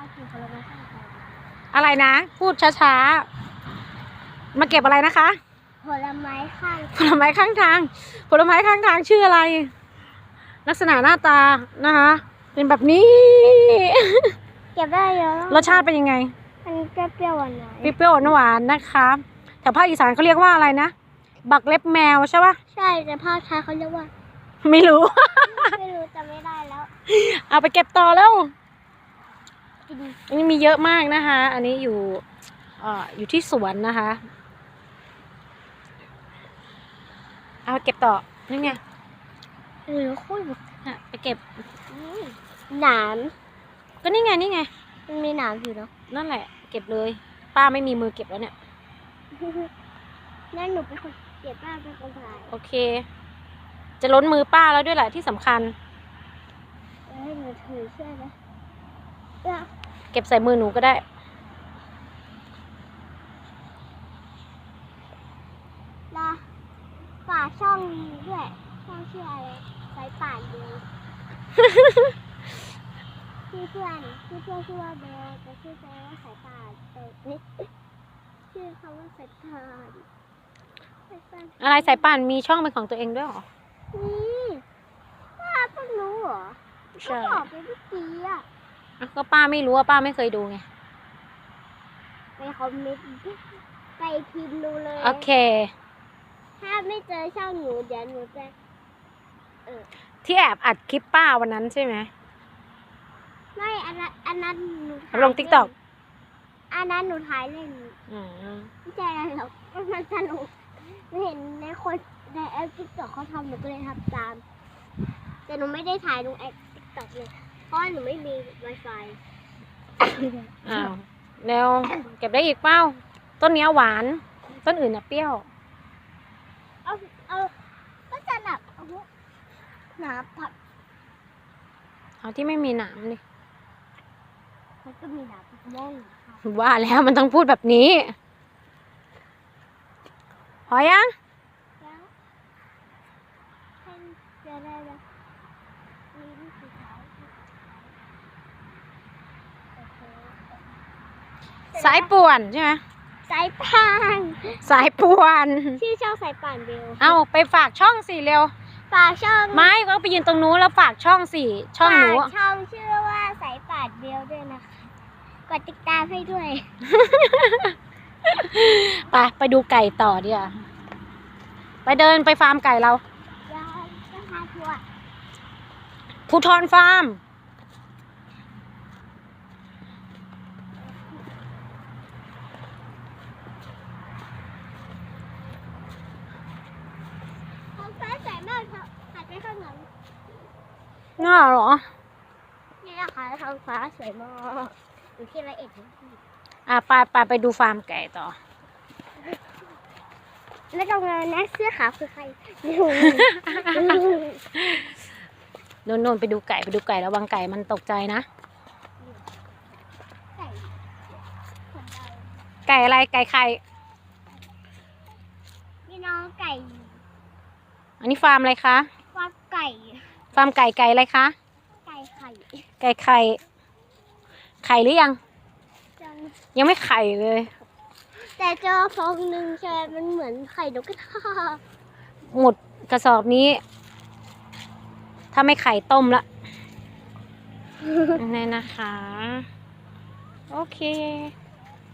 มากินผลไม้ข้างทางอะไรนะ พูดช้าๆ มาเก็บอะไรนะคะ ผลไม้ข้างผลไม้ข้างทาง ผลไม้ข้างทางชื่ออะไร ลักษณะหน้าตานะคะ เป็นแบบนี้ เก็บได้เยอะรสชาติเป็นยังไง มันเปรี้ยวๆหวานเปรี้ยวๆหวานๆนะคะแถวภาคอีสานเขาเรียกว่าอะไรนะ บักเล็บแมวใช่ปะๆใช่แต่ภาคไทยเขาเรียกว่า ไม่รู้ ไม่รู้จำไม่ได้แล้ว เอาไปเก็บต่อแล้วกิน อันนี้มีเยอะมากนะคะ อันนี้อยู่เอ่ออยู่ที่สวนนะคะ เอาไปเก็บต่อนี่ไงหรือคุยอะไปเก็บหนามก็นี่ไงนี่ไง มันมีหนามอยู่เนาะนั่นแหละ เก็บเลย ป้าไม่มีมือเก็บแล้วเนี่ยนั่นหนูเป็นคนเก็บบ้างเป็นคนถ่ายโอเค จะล้นมือป้าแล้วด้วยแหละที่สำคัญให้หนูถือช่วยนะ เนี่ยเก็บใส่มือหนูก็ได้ลาฝากช่องด้วย ช่องชื่ออะไรสายป่านเดียวชื่อเพื่อนชื่อเพื่อนชื่อว่าเบลแต่ชื่อแฟนว่าสายป่านแต่นี่ชื่อเขาว่าสายป่านสายป่านอะไรสายป่านมีช่องเป็นของตัวเองด้วยเหรอนี่ป้าเพิ่งรู้เหรอใช่ก็บอกไปเมื่อกี้อะ อะก็ป้าไม่รู้ว่าป้าไม่เคยดูไง ไปคอมเมนต์ไปพิมพ์ดูเลย โอเค ถ้าไม่เจอช่องหนูเดี๋ยวหนูจะที่แอบอัดคลิปป้าวันนั้นใช่ไหม ไม่อันนั้นอันนั้นหนูถ่ายลง TikTok เล่นอันนั้นหนูถ่ายเล่นอืมไม่ใช่อะไรหรอกมันสนุกหนูเห็นในคนในแอปติ๊กต็อกเขาทำหนูก็เลยทำตาม แต่หนูไม่ได้ถ่ายลงแอปติ๊กต็อกเลย เพราะว่าหนูไม่มี Wi-Fi อ้าวแล้วเก็บได้อีกเปล่าต้นเนี้ยหวาน ต้นอื่นน่ะเปรี้ยว เอาเอาก็จะหนักเอาหนาผัดเอาที่ไม่มีหนามดิมันก็มีหนาผัดม่วงค่ะว่าแล้วมันต้องพูดแบบนี้ พอยัง แล้วให้เจอได้เลยมีลูกสีขาวโอเค สายป่วนใช่ไหมสายป่านสายป่วนชื่อช่องสายป่านเบลเอาไปฝากช่องสิเร็ว ฝากช่องไม่ก็ไปยืนตรงนู้นแล้วฝากช่องสิช่องหนูฝากช่องชื่อว่าสายป่านเบลด้วยนะคะกดติดตามให้ด้วยไปไปดูไก่ต่อดีกว่าไปเดินไปฟาร์มไก่เราแล้วก็พาทัวร์ภูทรฟาร์ม ท้องฟ้าใสมากค่ะ หันไปข้างหลังน่าเหรอ นี่นะคะท้องฟ้าสวยมากอยู่ที่ละเอ็ดอะไปไปไปดูฟาร์มไก่ต่อแล้วตรงนั้นนะเสื้อขาวคือใครไม่รู้โน่นโน่นไปดูไก่ไปดูไก่ระวังไก่มันตกใจนะ ไก่อะไรไก่ไข่พี่น้องไก่ อันนี้ฟาร์มอะไรคะว่าไก่ ฟาร์มไก่ไก่อะไรคะ ไก่ไข่ ไก่ไข่ ไข่หรือยังจัง ยังไม่ไข่เลย แต่เจอฟองหนึ่งใช่มันเหมือนไข่นกกระทาหมดกระสอบนี้ ถ้าไม่ไข่ต้มละนี่นะคะ โอเค